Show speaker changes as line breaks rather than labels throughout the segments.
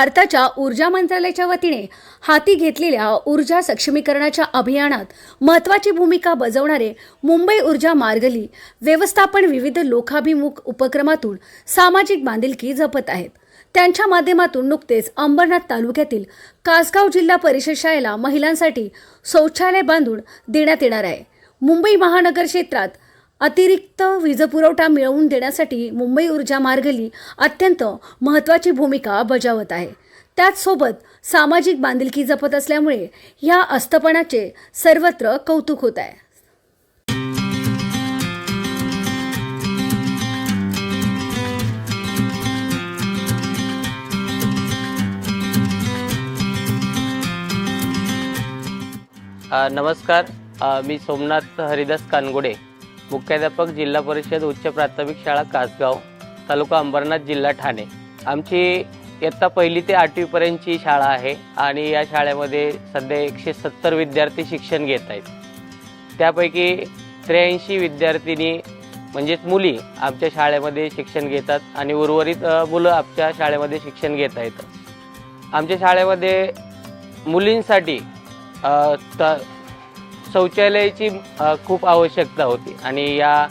भारताच्या ऊर्जा मंत्रालयाच्या वतीने हाती घेतलेल्या ऊर्जा सक्षमीकरणाच्या अभियानात महत्त्वाची भूमिका बजावणारे मुंबई ऊर्जा मार्गली व्यवस्थापन विविध लोकाभिमुख उपक्रमातून सामाजिक बांधिलकी जपत आहेत. त्यांच्या माध्यमातून नुकतेच अंबरनाथ तालुक्यातील कासगाव जिल्हा परिषद शाळेला महिलांसाठी शौचालय बांधून देण्यात येणार आहे. मुंबई महानगर क्षेत्रात अतिरिक्त वीजपुरवठा मिळवून देण्यासाठी मुंबई ऊर्जा मार्गली अत्यंत महत्त्वाची भूमिका बजावत आहे. त्याचसोबत सामाजिक बांधिलकी जपत असल्यामुळे ह्या अस्तपणाचे सर्वत्र कौतुक होत आहे.
नमस्कार. मी सोमनाथ हरिदास कानगुडे. मुख्याध्यापक जिल्हा परिषद उच्च प्राथमिक शाळा कासगाव तालुका अंबरनाथ जिल्हा ठाणे. आमची इयत्ता पहिली ते आठवीपर्यंतची शाळा आहे आणि या शाळेमध्ये सध्या एकशे सत्तर विद्यार्थी शिक्षण घेत आहेत. त्यापैकी त्र्याऐंशी विद्यार्थिनी म्हणजेच मुली आमच्या शाळेमध्ये शिक्षण घेतात आणि उर्वरित मुलं आमच्या शाळेमध्ये शिक्षण घेत आहेत. आमच्या शाळेमध्ये मुलींसाठी त शौचालयाची खूप आवश्यकता होती. आणि या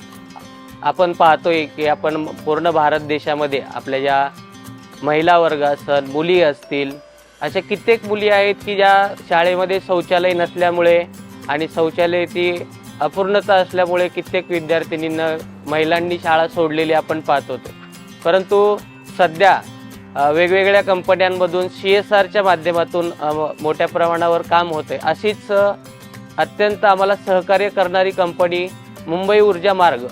आपण पाहतोय की आपण पूर्ण भारत देशामध्ये आपल्या ज्या महिला वर्ग असत मुली असतील अशा कित्येक मुली आहेत की ज्या शाळेमध्ये शौचालय नसल्यामुळे आणि शौचालय ती अपूर्णता असल्यामुळे कित्येक विद्यार्थिनींना महिलांनी शाळा सोडलेली आपण पाहत होतो. परंतु सध्या वेगवेगळ्या कंपन्यांमधून सी एस आरच्या माध्यमातून मोठ्या प्रमाणावर काम होते अशीच अत्यंत आम्हाला सहकार्य करणारी कंपनी मुंबई ऊर्जा मार्ग.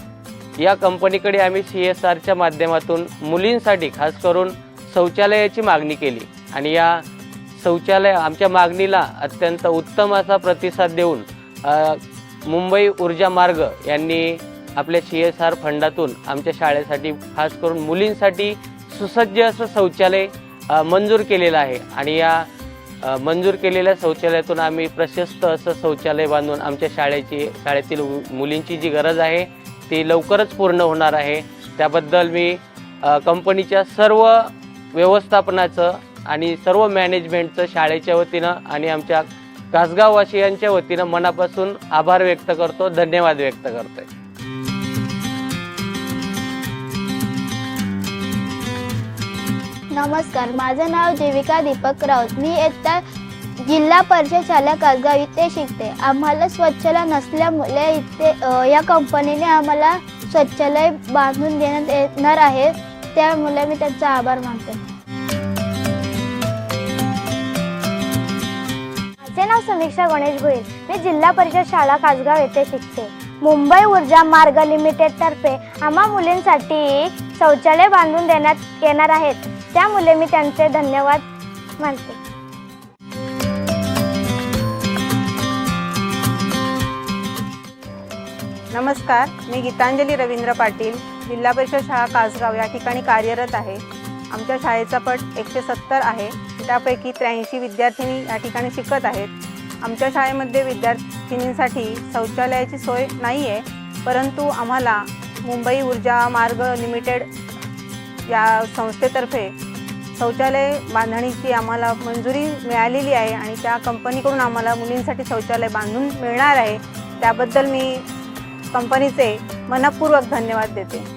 या कंपनीकडे आम्ही सी एस आरच्या माध्यमातून मुलींसाठी खास करून शौचालयाची मागणी केली. आणि या शौचालय आमच्या मागणीला अत्यंत उत्तम असा प्रतिसाद देऊन मुंबई ऊर्जा मार्ग यांनी आपल्या सी एस आर फंडातून आमच्या शाळेसाठी खास करून मुलींसाठी सुसज्ज असं शौचालय मंजूर केलेलं आहे. आणि या मंजूर केलेल्या शौचालयातून आम्ही प्रशस्त असं शौचालय बांधून आमच्या शाळेची शाळेतील मु- मुलींची जी गरज आहे ती लवकरच पूर्ण होणार आहे. त्याबद्दल मी कंपनीच्या सर्व व्यवस्थापनाचं आणि सर्व मॅनेजमेंटचं शाळेच्या वतीनं आणि आमच्या कासगाववासियांच्या वतीनं मनापासून आभार व्यक्त करतो. धन्यवाद व्यक्त करतोय.
नमस्कार माझं नाव देविका दीपक राऊत. मी इयत्ता जिल्हा परिषद शाळा कासगाव इथे शिकते. आम्हाला स्वच्छला नसल्यामुळे इथे या कंपनीने आम्हाला स्वच्छालय बांधून देण्यात येणार आहे. त्यामुळे मी त्यांचा आभार मानते. माझे नाव समीक्षा गणेश गोयल मी जिल्हा परिषद शाळा कासगाव येथे शिकते. मुंबई ऊर्जा मार्ग लिमिटेड तर्फे आम्हा मुलींसाठी शौचालय बांधून देण्यात येणार आहेत. त्यामुळे मी त्यांचे धन्यवाद मानते.
नमस्कार मी गीतांजली रवींद्र पाटील जिल्हा परिषद शाळा कासगाव या ठिकाणी कार्यरत आहे. आमच्या शाळेचा पट एकशे सत्तर आहे. त्यापैकी त्र्याऐंशी विद्यार्थिनी या ठिकाणी शिकत आहेत. आमच्या शाळेमध्ये विद्यार्थिनींसाठी शौचालयाची सोय नाही आहे परंतु आम्हाला मुंबई ऊर्जा मार्ग लिमिटेड या संस्थेतर्फे शौचालय बांधणीची आम्हाला मंजुरी मिळालेली आहे आणि त्या कंपनीकडून आम्हाला मुलींसाठी शौचालय बांधून मिळणार आहे. त्याबद्दल मी कंपनीचे मनपूर्वक धन्यवाद देते.